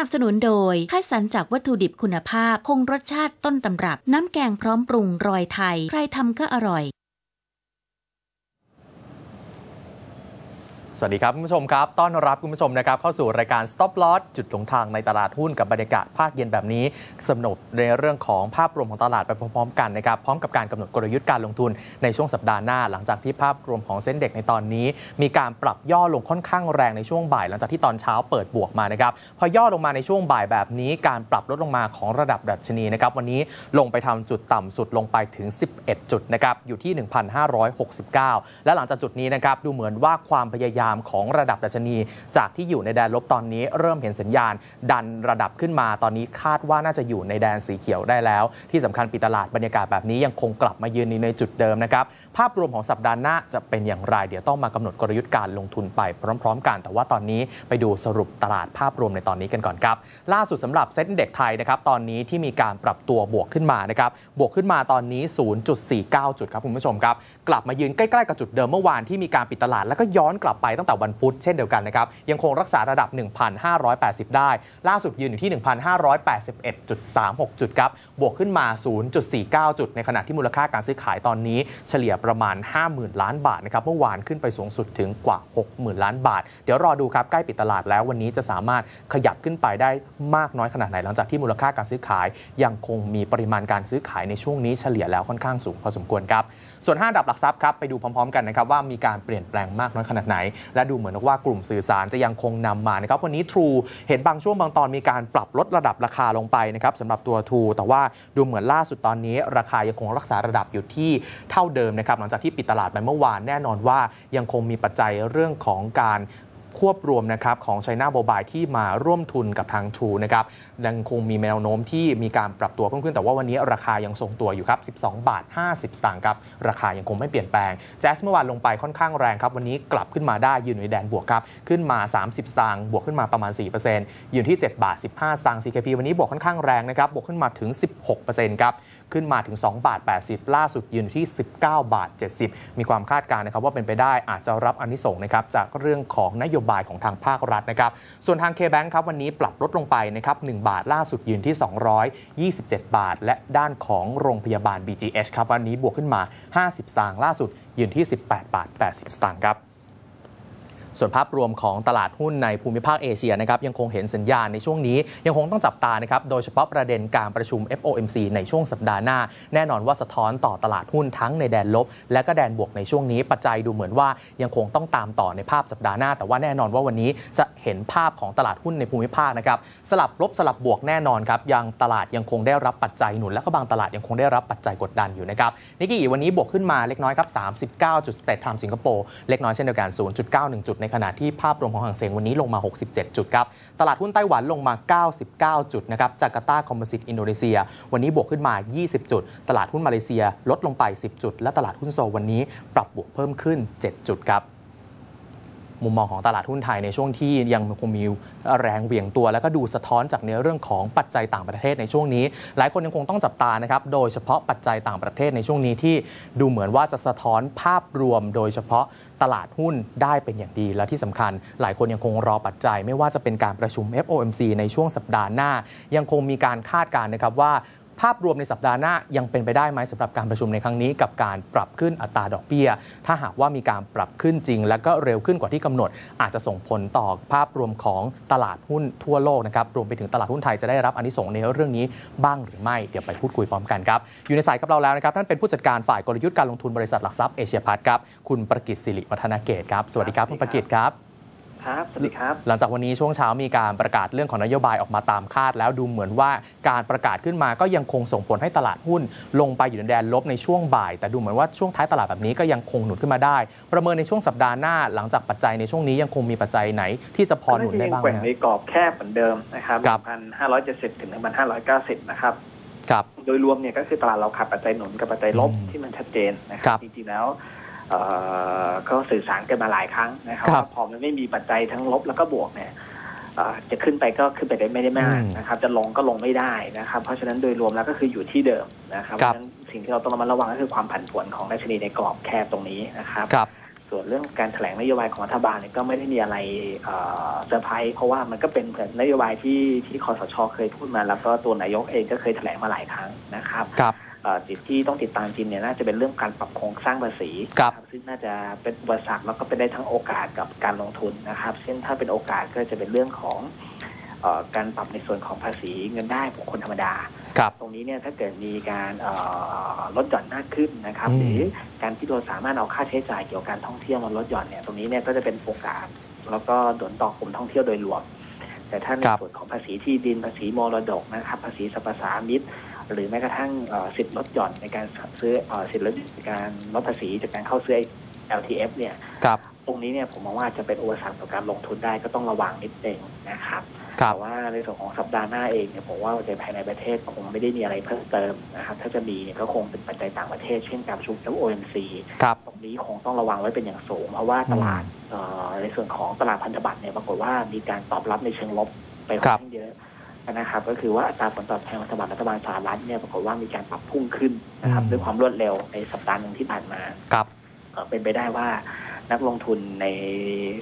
นับสนุนโดยคัดสรรจากวัตถุดิบคุณภาพ คงรสชาติต้นตำรับ น้ำแกงพร้อมปรุงรอยไทย ใครทำก็อร่อย สวัสดีครับคุณผู้ชมครับ ต้อนรับคุณผู้ชมนะครับเข้าสู่รายการ Stop Loss จุดหลงทางในตลาดหุ้นกับบรรยากาศภาคเย็นแบบนี้สนุกในเรื่องของภาพรวมของตลาดไปพร้อมๆ กันนะครับพร้อมกับการกำหนดกลยุทธ์การลงทุนในช่วงสัปดาห์หน้า หลังจากที่ภาพรวมของเส้นเด็กในตอนนี้ มีการปรับย่อลงค่อนข้างแรงในช่วงบ่าย หลังจากที่ตอนเช้าเปิดบวกมานะครับพอย่อลงมาในช่วงบ่ายแบบนี้การปรับลดลงมาของระดับดัชนีนะครับวันนี้ลงไปทำจุดต่ำสุดลงไปถึง 11 จุดนะครับอยู่ที่ 1,569 และหลังจากจุดนี้นะครับดูเหมือนว่าความพยายามของระดับดัชนี จากที่อยู่ในแดนลบตอนนี้เริ่มเห็นสัญญาณ ดันระดับขึ้นมาตอนนี้คาดว่าน่าจะอยู่ในแดนสีเขียวได้แล้ว ที่สำคัญปิดตลาดบรรยากาศแบบนี้ยังคงกลับมายืนในจุดเดิมนะครับภาพรวมของสัปดาห์หน้าจะเป็นอย่างไร เดี๋ยวต้องมากำหนดกลยุทธ์การลงทุนไปพร้อม ๆ กัน แต่ว่าตอนนี้ไปดูสรุปตลาดภาพรวมในตอนนี้กันก่อนครับ ล่าสุดสำหรับเซ็ตเด็กไทยนะครับตอนนี้ที่มีการปรับตัวบวกขึ้นมานะครับบวกขึ้นมาตอนนี้ 0.49 จุดครับคุณผู้ชมครับกลับมายืนใกล้ๆกับจุดเดิมเมื่อวานที่มีการปิดตลาดแล้วก็ย้อนกลับไปตั้งแต่วันพุธเช่นเดียวกันนะครับยังคงรักษาระดับ 1,580 ได้ ล่าสุดยืนอยู่ที่ 1,581.36 จุดครับบวกขึ้นมา 0.49 จุด ในขณะที่มูลค่าการซื้อขายตอนนี้เฉลี่ยประมาณ 50,000 ล้านบาทนะครับเมื่อวานขึ้นไปสูงสุดถึงกว่า 60,000 ล้านบาท เดี๋ยวรอดูครับใกล้ปิดตลาดแล้ววันนี้จะสามารถขยับขึ้นไปได้มากน้อยขนาดไหน หลังจากที่มูลค่าการซื้อขาย ยังคงมีปริมาณการซื้อขายในช่วงนี้เฉลี่ยแล้วค่อนข้างสูงพอสมควรครับ ส่วน 5 ดับหลักทรัพย์ครับไปดูพร้อมๆกันนะครับว่ามีการเปลี่ยนแปลงมากน้อยขนาดไหน และดูเหมือนว่ากลุ่มสื่อสารจะยังคงนำมานะครับวันนี้ True เห็นบางช่วงบางตอนมีการปรับลดระดับราคาลงไปนะครับสำหรับตัว True แต่ว่าดูเหมือนล่าสุดตอนนี้ ราคายังคงรักษาระดับอยู่ที่เท่าเดิมนะครับหลังจากที่ปิดตลาดไปเมื่อวานแน่นอนว่ายังคงมีปัจจัยเรื่องของการ ควบรวมนะครับของ China Mobile ที่มาร่วมทุนกับทาง True นะครับยังคงมีแนวโน้มที่มีการปรับตัวเพิ่มขึ้น แต่ว่าวันนี้ราคายังทรงตัวอยู่ครับ 12 บาท 50 สตางค์ครับ ราคายังคงไม่เปลี่ยนแปลงแจ๊สเมื่อวานลงไปค่อนข้างแรงครับวันนี้กลับขึ้นมาได้ยืนในแดนบวกครับขึ้นมา 30 สตางค์บวกขึ้นมาประมาณ4%อยู่ที่ 7 บาท 15 สตางค์ CKP วันนี้บวกค่อนข้างแรงนะครับบวกขึ้นมาถึง 16%ครับ ขึ้นมาถึง 2 บาท 80 ล่าสุดยืนที่ 19 บาท 70 มีความคาดการณ์นะครับว่าเป็นไปได้อาจจะรับอนิสงส์นะครับจากเรื่องของนโยบายของทางภาครัฐนะครับ ส่วนทาง K-Bank ครับวันนี้ปรับลดลงไปนะครับ 1 บาทล่าสุดยืนที่ 227 บาท และด้านของโรงพยาบาล BGH ครับวันนี้บวกขึ้นมา 50 สตางค์ล่าสุดยืนที่ 18 บาท 80 สตางค์ครับ ส่วนภาพรวมของตลาดหุ้นในภูมิภาคเอเชียนะครับยังคงเห็นสัญญาณในช่วงนี้ ยังคงต้องจับตานะครับโดยเฉพาะประเด็นการประชุม FOMC ในช่วงสัปดาห์หน้า แน่นอนว่าสะท้อนต่อตลาดหุ้นทั้งในแดนลบ และก็แดนบวกในช่วงนี้ ปัจจัยดูเหมือนว่ายังคงต้องตามต่อในภาพสัปดาห์หน้า แต่ว่าแน่นอนว่าวันนี้จะเห็นภาพของตลาดหุ้นในภูมิภาคนะครับสลับลบสลับบวกแน่นอนครับยังตลาดยังคงได้รับปัจจัยหนุนและก็บางตลาดยังคงได้รับปัจจัยกดดันอยู่นะครับนิกกี้วันนี้บวกขึ้นมาเล็กน้อยครับ39จุดสเตทไทม์สิงคโปร์เล็กน้อยเช่นเดียวกัน0.91จุดในขณะที่ภาพรวมของหางเสียงวันนี้ลงมา 67 จุดครับ ตลาดหุ้นไต้หวันลงมา 99 จุดนะครับ จาการ์ตาคอมโพสิตอินโดนีเซีย วันนี้บวกขึ้นมา 20 จุด ตลาดหุ้นมาเลเซียลดลงไป 10 จุด และตลาดหุ้นโซวันนี้ปรับบวกเพิ่มขึ้น 7 จุดครับ มุมมองของตลาดหุ้นไทยในช่วงที่ยังคงมีแรงเหวี่ยงตัว แล้วก็ดูสะท้อนจากในเรื่องของปัจจัยต่างประเทศในช่วงนี้ หลายคนยังคงต้องจับตานะครับโดยเฉพาะปัจจัยต่างประเทศในช่วงนี้ที่ดูเหมือนว่าจะสะท้อนภาพรวม โดยเฉพาะตลาดหุ้นได้เป็นอย่างดีและที่สำคัญ หลายคนยังคงรอปัจจัย ไม่ว่าจะเป็นการประชุม FOMC ในช่วงสัปดาห์หน้า ยังคงมีการคาดการณ์นะครับว่า ภาพรวมในสัปดาห์หน้ายังเป็นไปได้ไหมสำหรับการประชุมในครั้งนี้กับการปรับขึ้นอัตราดอกเบี้ย ถ้าหากว่ามีการปรับขึ้นจริง และก็เร็วขึ้นกว่าที่กำหนด อาจจะส่งผลต่อภาพรวมของตลาดหุ้นทั่วโลกนะครับรวมไปถึงตลาดหุ้นไทยจะได้รับอนนิสงส์ในเรื่องนี้บ้างหรือไม่เดี๋ยวไปพูดคุยพร้อมกันครับอยู่ในสายกับเราแล้วนะครับท่านเป็นผู้จัดการฝ่ายกลยุทธ์การลงทุนบริษัทหลักทรัพย์เอเชียพัฒน์ครับคุณประกิตศิริวัฒนาเกตครับสวัสดีครับคุณประกิตครับ ครับสวัสดีครับ หลังจากวันนี้ช่วงเช้ามีการประกาศเรื่องของนโยบายออกมาตามคาด แล้วดูเหมือนว่าการประกาศขึ้นมาก็ยังคงส่งผลให้ตลาดหุ้น ลงไปอยู่ในแดนลบในช่วงบ่าย แต่ดูเหมือนว่าช่วงท้ายตลาดแบบนี้ก็ยังคงหนุนขึ้นมาได้ ประเมินในช่วงสัปดาห์หน้า หลังจากปัจจัยในช่วงนี้ยังคงมีปัจจัยไหน ที่จะพอหนุนได้บ้างก็ไหมยังคแกว่งในรับกรอบแคบเหมือนเดิมนะครับครับ1,570ถึง1,590นะครับครับโดยรวมเนี่ยก็คือตลาดเราขาดปัจจัยหนุนกับปัจจัยลบอืมที่มันชัดเจนนะคครัรับบจริงๆแล้วเอ่อ ก็สื่อสารกันมาหลายครั้งนะครับครับว่าพอมันไม่มีปัจจัยทั้งลบแล้วก็บวกเนี่ยเอ่อจะขึ้นไปก็ขึ้นไปได้ไม่ได้มากอืมนะครับ จะลงก็ลงไม่ได้นะครับ เพราะฉะนั้นโดยรวมแล้วก็คืออยู่ที่เดิมนะครับเพครับราะฉะนั้นสิ่งที่เราต้องระมัดระวังก็คือความผันผวนของดัชนีในกรอบแคบตรงนี้นะครับครับส่วนเรื่องการแถลงนโยบายของรัฐบาลเนี่ยก็ไม่ได้มีอะไรเอ่อเซอร์ไพรส์เพราะว่ามันก็เป็นเหมือนนโยบายที่ที่คอสช เคยพูดมา แล้วก็ตัวนายกเองก็เคยแถลงมาหลายครั้งนะครับครับเอ่อ สิ่งที่ต้องติดตามจริงเนี่ยน่าจะเป็นเรื่องการปรับโครงสร้างภาษีครับซึ่งน่าจะเป็นอุปสรรคแล้วก็เป็นได้ทั้งโอกาสกับการลงทุนนะครับ เช่นถ้าเป็นโอกาสก็จะเป็นเรื่องของเอ่อการปรับในส่วนของภาษีเงินได้บุคคลธรรมดาครับตรงนี้เนี่ยถ้าเกิดมีการเอ่อลดหย่อนมากขึ้นนะครับอืมหรือการที่เราสามารถเอาค่าใช้จ่ายเกี่ยวกับการท่องเที่ยวมาลดหย่อนเนี่ยตรงนี้เนี่ยก็จะเป็นโอกาส แล้วก็ดนต่อกลุ่มท่องเที่ยวโดยรวม แต่ถ้าในครับส่วนของภาษีที่ดินภาษีมรดกนะครับ ภาษีสรรพสามิต หรือแม้กระทั่งเอ่อสิทธิ์ลดหย่อนในการซื้อเอ่อสิทธิ์ลดในการลดภาษีจากการเข้าซื้อ LTF เนี่ยครับตรงนี้เนี่ยผมมองว่าจะเป็นอุปสรรคต่อการลงทุนได้ก็ต้องระวังนิดนึงนะครับครับแต่ว่าในส่วนของสัปดาห์หน้าเองเนี่ยผมว่าปัจจัยภายในประเทศคงไม่ได้มีอะไรเพิ่มเติมนะครับถ้าจะมีเนี่ยก็คงเป็นปัจจัยต่างประเทศเช่นการประชุม FOMC ครับตรงนี้คงต้องระวังไว้เป็นอย่างสูง เพราะว่าตลาดเอ่อในส่วนของตลาดพันธบัตรเนี่ยปรากฏว่ามีการตอบรับในเชิงลบไปค่อนข้างเยอะ นะครับ ก็คือว่าอัตราผลตอบแทนพันธบัตรรัฐบาลสหรัฐเนี่ยปรากฏว่ามีการปรับพุ่งขึ้นนะครับอืมด้วยความรวดเร็วในสัปดาห์หนึ่งที่ผ่านมาครับเอ่อเป็นไปได้ว่านักลงทุนใน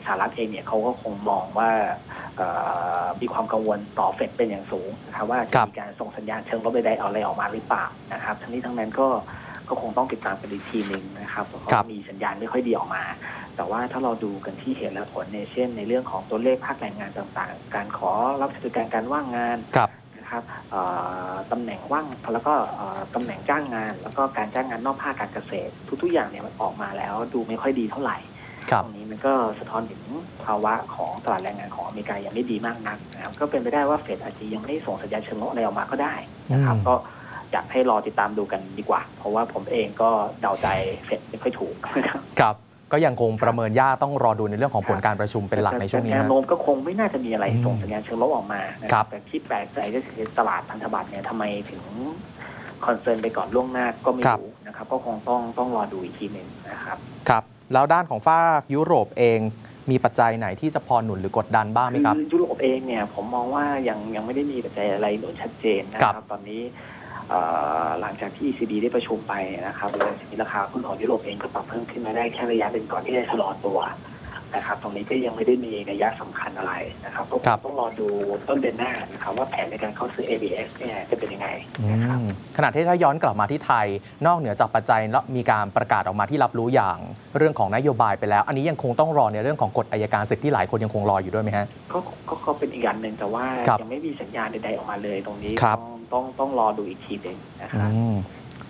สหรัฐเองเนี่ยเขาก็คงมองว่าเอ่อมีความกังวลต่อเฟดเป็นอย่างสูงนะครับว่าครัจะบมีการส่งสัญญาณเชิงลบใดๆเอาอะไรออกมาหรือเปล่านะครับ ทั้งนี้ทั้งนั้นก็ ก็คงต้องติดตามกันอีกทีหนึ่งนะครับเพราะครับมีสัญญาณไม่ค่อยดีออกมา แต่ว่าถ้าเราดูกันที่เหตุและผลเนี่ยเช่น ในเรื่องของตัวเลขภาคแรงงานต่างๆ การขอรับสิทธิการการว่างงานครับนะครับเอ่อตำแหน่งว่างแล้วก็เอ่อตำแหน่งจ้างงาน แล้วก็การจ้างงานนอกภาคการเกษตร ทุกๆอย่างเนี่ยมันออกมาแล้วดูไม่ค่อยดีเท่าไหร่ครับตรงนี้มันก็สะท้อนถึงภาวะของตลาดแรงงานของอเมริกายังไม่ดีมากนักนะครับก็เป็นไปได้ว่าเฟดอาจจะยังไม่ส่งสัญญาณเชิงลบอะไรออกมาก็ได้นะครับอืมก็ อยากให้รอติดตามดูกันดีกว่า เพราะว่าผมเองก็เดาใจเฟดไม่ค่อยถูกนะครับครับก็ยังคงประเมินยากต้องรอดูในเรื่องของผลการประชุมเป็นหลักในช่วงนี้แนนะวโน้มก็คงไม่น่าจะมีอะไรอืมส่งสัญญาณเชิงลบออกมานะคครัรับบแต่ที่แปลกใจก็คือตลาดพันธบัตรเนี่ยทำไมถึงคอนเซิร์นไปก่อนล่วงหน้าก็ไม่รู้นะครับ ก็คงต้องต้องรอดูอีกทีหนึ่งนะครับครับ แล้วด้านของฝ้ากยุโรปเองมีปัจจัยไหนที่จะพอหนุนหรือกดดันบ้างไหมครับคือยุโรปเองเนี่ยผมมองว่ายังยังไม่ได้มีปัจจัยอะไรหนุนชัดเจนนะคครัรับบตอนนี้เอ่อ หลังจากที่ ECB ได้ประชุมไปนะครับเลยมีราคาหุ้นของยุโรปเองก็ปรับเพิ่มขึ้นมาได้แค่ระยะเป็นก่อนที่จะชะลอตัว นะครับ ตรงนี้ก็ยังไม่ได้มีนัยสำคัญอะไรนะครับก็คครังบต้องรอดูต้นเดือนหน้านะครับว่าแผนในการเข้าซื้อ ABS เนี่ยจะเป็นยังไงอืนะครับมขณะที่ถ้าย้อนกลับมาที่ไทย นอกเหนือจากปัจจัยแล้วมีการประกาศออกมาที่รับรู้อย่างเรื่องของนโยบายไปแล้ว อันนี้ยังคงต้องรอในเรื่องของกฎอายการศึกที่หลายคนยังคงรออยู่ด้วยไหมฮะก็ก็ก็เป็นอีกอย่างหนึ่งแต่ว่าครับยังไม่มีสัญญาณใดๆออกมาเลยตรงนี้ครับต้องต้องต้องรอดูอีกทีหนึ่งนะครับอืม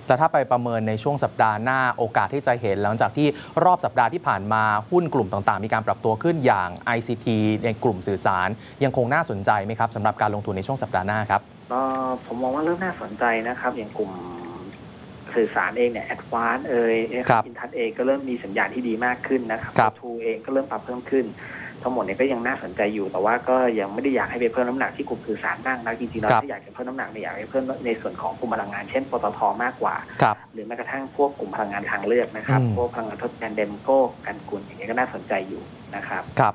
แต่ถ้าไปประเมินในช่วงสัปดาห์หน้าโอกาสที่จะเห็น หลังจากที่รอบสัปดาห์ที่ผ่านมาหุ้นกลุ่มต่างๆ มีการปรับตัวขึ้นอย่าง ICT ในกลุ่มสื่อสาร ยังคงน่าสนใจไหมครับสำหรับการลงทุนในช่วงสัปดาห์หน้าครับก็ผมมองว่าเริ่มน่าสนใจนะครับ อย่างกลุ่มสื่อสารเองเนี่ยแอดวานเอยนะคครัรับบอินทัศเองก็เริ่มมีสัญญาณที่ดีมากขึ้นนะครับครับทูเองก็เริ่มปรับเพิ่มขึ้น ทั้งหมดเนี่ยก็ยังน่าสนใจอยู่ แต่ว่าก็ยังไม่ได้อยากให้ไปเพิ่มน้ำหนักที่กลุ่มสื่อสารมากนะจริงๆเราครับถ้าอยากจะเพิ่มน้ำหนักเนี่ยอยากให้เพิ่มในส่วนของกลุ่มพลังงานเช่นปตทมากกว่าครับหรือแม้กระทั่งพวกกลุ่มพลังงานทางเลือกนะครับอืมพวกพลังงานทดแทนเดมโก้กันกุลอย่างเงี้ยก็น่าสนใจอยู่นะครับครับ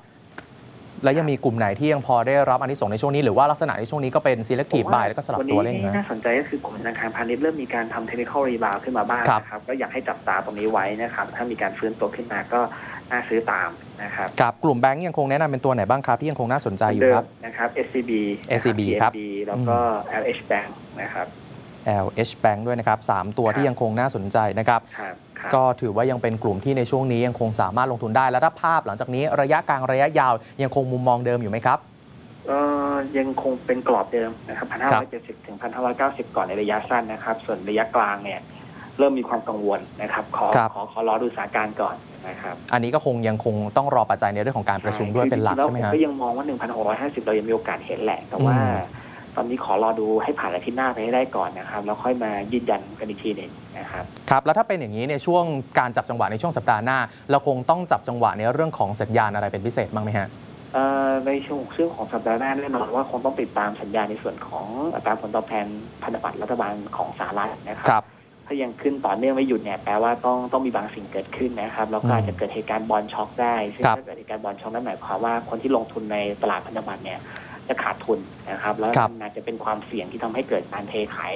แล้วยังมีกลุ่มไหนที่ยังพอได้รับอันนี้ส่งส์ในช่วงนี้หรือว่าลักษณะในช่วงนี้ก็เป็น selective buy แล้วก็สลับตัวเล่นวันนี้นะน่าสนใจก็คือกลุ่มธนาคารพาณิชย์เริ่มมีการทำ technical rebound ขึ้นมาบ้างครับนะครับก็อยากให้จับตาตรงนี้ไว้นะครับถ้ามีการฟื้นตัวขึ้นมาก็ น่าซื้อตามนะครับครับกลุ่มแบงก์ยังคงแนะนำเป็นตัวไหนบ้างครับ ที่ยังคงน่าสนใจอยู่เดิคมรับนะครับ SCB นะครับ SCB ครับ PNB แล้วก็ LH Bank นะครับ LH Bank ด้วยนะครับสามตัวที่ยังคงน่าสนใจนะครับครับครับ ก็ถือว่ายังเป็นกลุ่มที่ในช่วงนี้ยังคงสามารถลงทุนได้ และถ้าภาพหลังจากนี้ระยะกลางระยะยาวยังคงมุมมองเดิมอยู่ไหมครับเอ่อยังคงเป็นกรอบเดิมนะครับครับ 1,570 ถึง 1,590 ก่อนในระยะสั้นนะครับ ส่วนระยะกลางเนี่ย เริ่มมีความกังวลนะครับขอครับ ขอขอรอดูสถานการณ์ก่อนนะครับอันนี้ก็คงยังคงต้องรอปัจจัยในเรื่องของการประชุมด้วยเป็นหลักคือจใช่ไหมริงๆคแล้วรับผมก็ยังมองว่า 1,650 เรายังมีโอกาสเห็นแหละ แต่ว่า อืม ตอนนี้ขอรอดูให้ผ่านอาทิตย์หน้าไปให้ได้ก่อนนะครับแล้วค่อยมายืนยันกันอีกทีหนึ่งนะครับ ครับแล้วถ้าเป็นอย่างนี้ในช่วงการจับจังหวะในช่วงสัปดาห์หน้า เราคงต้องจับจังหวะในเรื่องของสัญญาณอะไรเป็นพิเศษบ้างไหมฮะ เอ่อในช่วงซึ่งของสัปดาห์หน้าแน่นอนว่าคงต้องติดตามสัญญาณในส่วนของอัตราผลตอบแทนพันธบัตรรัฐบาลของสหรัฐนะครับครับ ถ้ายังขึ้นต่อเนื่องไม่หยุดเนี่ยแปลว่าต้องต้องมีบางสิ่งเกิดขึ้นนะครับแล้วก็อืมอาจจะเกิดเหตุการณ์บอลช็อคได้ซึ่งครับถ้าเกิดเหตุการณ์บอลช็อคนั่นหมายความว่าคนที่ลงทุนในตลาดพันธบัตรเนี่ยจะขาดทุนนะครับ แล้วครับมันอาจจะเป็นความเสี่ยงที่ทำให้เกิดการเทขาย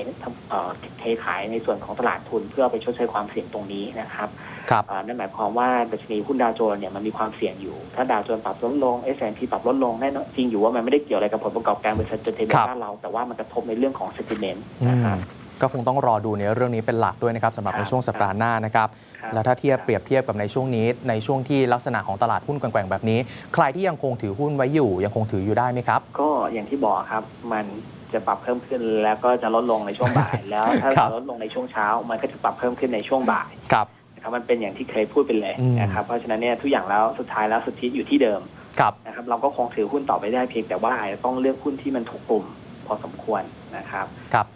เอ่อเทขายในส่วนของตลาดทุนเพื่อไปชดเชยความเสี่ยงตรงนี้นะครับครับเอ่อนั่นหมายความว่าดัชนีหุ้นดาวโจนส์เนี่ยมันมีความเสี่ยงอยู่ ถ้าดาวโจนส์ปรับลดลง S&P ปรับลดลงแน่นอนจริงอยู่ว่ามันไม่ได้เกี่ยวอะไรกับผลประกอบการบริษัทจนเทนครับบ้านเรา แต่ว่ามันกระทบในเรื่องของ sentiment อืนะครับม ก็คงต้องรอดูในเรื่องนี้เป็นหลักด้วยนะครับสำหรับครับในช่วงสัปดาห์หน้านะครับครับแล้วถ้าเทียบเปรียบเทียบกับในช่วงนี้ ในช่วงที่ลักษณะของตลาดหุ้นแกว่งๆแบบนี้ ใครที่ยังคงถือหุ้นไว้อยู่ ยังคงถืออยู่ได้ไหมครับ ก็อย่างที่บอกครับมันจะปรับเพิ่มขึ้นแล้วก็จะลดลงในช่วงบ่าย แล้วถ้าครัจะบลดลงในช่วงเช้า มันก็จะปรับเพิ่มขึ้นในช่วงบ่ายครับนะครับมันเป็นอย่างที่เคยพูดไปเลยอืมนะครับเพราะฉะนั้นเนี่ยทุกอย่างแล้วสุดท้ายแล้วสุทธิอยู่ที่เดิมครับนะครับเราก็คงถือหุ้นต่อไปได้เพียงแต่ว่าอาจจะต้องเลือกหุ้นที่มันถูกกลุ่มพอสมควรนะครับครับ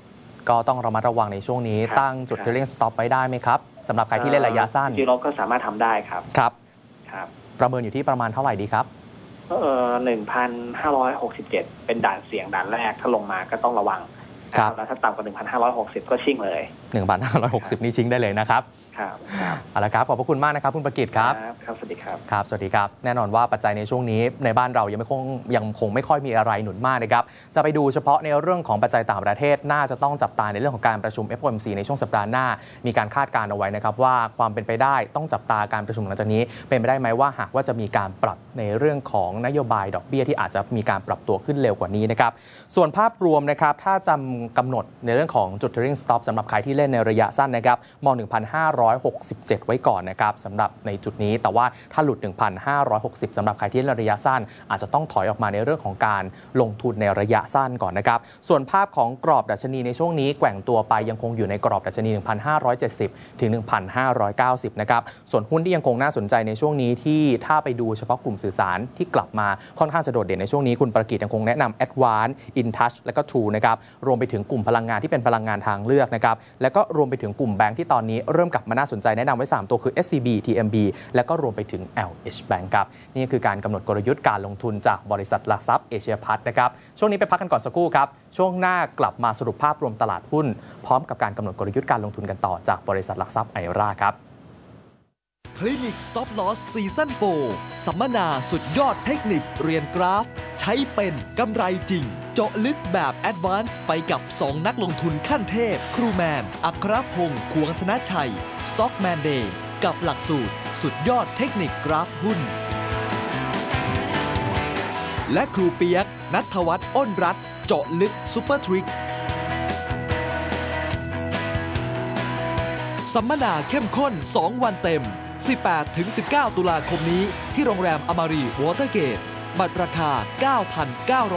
ก็ต้องระมัดระวังในช่วงนี้ ครับตั้งจุดครับเทรลลิ่งสต็อปไว้ได้ไหมครับสำหรับใครที่เล่นระยะสั้นจริงๆเราก็สามารถทำได้ครับครับ ครับประเมินอยู่ที่ประมาณเท่าไหร่ดีครับ เออหนึ่งพันห้าร้อยหกสิบเจ็ดเป็นด่านเสียงด่านแรกถ้าลงมาก็ต้องระวัง ครับแล้วถ้าต่ำกว่าหนึ่งพันห้าร้อยหกสิบก็ชิ่งเลย 1,560 นี่ชิงได้เลยนะครับครับ ครับเอาละครับ ขอบพระคุณมากนะครับ คุณประกิตครับ ครับ สวัสดีครับ ครับ สวัสดีครับ แน่นอนว่าปัจจัยในช่วงนี้ในบ้านเรายังไม่คงยังคงไม่ค่อยมีอะไรหนุนมากนะครับ จะไปดูเฉพาะในเรื่องของปัจจัยต่างประเทศ น่าจะต้องจับตาในเรื่องของการประชุม FOMC ในช่วงสัปดาห์หน้า มีการคาดการณ์เอาไว้นะครับว่าความเป็นไปได้ต้องจับตาการประชุมหลังจากนี้ เป็นไปได้ไหมว่าหากว่าจะมีการปรับในเรื่องของนโยบายดอกเบี้ยที่อาจจะมีการปรับตัวขึ้นเร็วกว่านี้นะครับ ส่วนภาพรวมนะครับถ้าจำกำหนดในเรื่องของจุด Turing stop สำหรับใครที่เล่นในระยะสั้นนะครับมอง1,567 ไว้ก่อนนะครับสำหรับในจุดนี้ แต่ว่าถ้าหลุด 1,560สำหรับใครที่เล่นระยะสั้น อาจจะต้องถอยออกมาในเรื่องของการลงทุนในระยะสั้นก่อนนะครับ ส่วนภาพของกรอบดัชนีในช่วงนี้แกว่งตัวไปยังคงอยู่ในกรอบดัชนี 1,570 ถึง 1,590 นะครับ ส่วนหุ้นที่ยังคงน่าสนใจในช่วงนี้ที่ถ้าไปดูเฉพาะกลุ่มสื่อสารที่กลับมาค่อนข้างจะโดดเด่นในช่วงนี้คุณประกิตยังคงแนะนำ Advance InTouch และก็ True นะครับรวมไปถึงกลุ่มพลังงานที่เป็นพลังงานทางเลือกนะครับแล้วก็รวมไปถึงกลุ่มแบงค์ที่ตอนนี้เริ่มกลับมาน่าสนใจแนะนำไว้ 3 ตัวคือ SCB TMB และก็รวมไปถึง LH Bank ครับนี่คือการกำหนดกลยุทธ์การลงทุนจากบริษัทหลักทรัพย์เอเชียพัฒนะครับช่วงนี้ไปพักกันก่อนสักครู่ครับช่วงหน้ากลับมาสรุปภาพรวมตลาดหุ้น พร้อมกับการกำหนดกลยุทธ์การลงทุนกันต่อจากบริษัทหลักทรัพย์ไอราครับ คลินิก Stop Loss ซีซั่น4สัมมนาสุดยอดเทคนิคเรียนกราฟ ใช้เป็นกำไรจริง เจาะลึกแบบแอดวานซ์ไปกับ 2 นักลงทุนขั้นเทพ ครูแมน อัครพงศ์ควงธนชัย Stockman Day กับหลักสูตร สุดยอดเทคนิคกราฟหุ้น และครูเปียก นัทวัฒน์อ้นรัตเจาะลึกซูเปอร์ทริกสัมมนาเข้มข้น 2 วันเต็ม 18-19 ตุลาคมนี้ที่โรงแรมอมารีวอเตอร์เกตบัตรราคา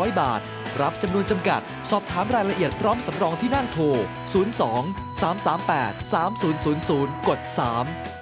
9,900 บาท รับจำนวนจำกัด สอบถามรายละเอียดพร้อมสำรองที่นั่งโทร 02 338 3000 กด 3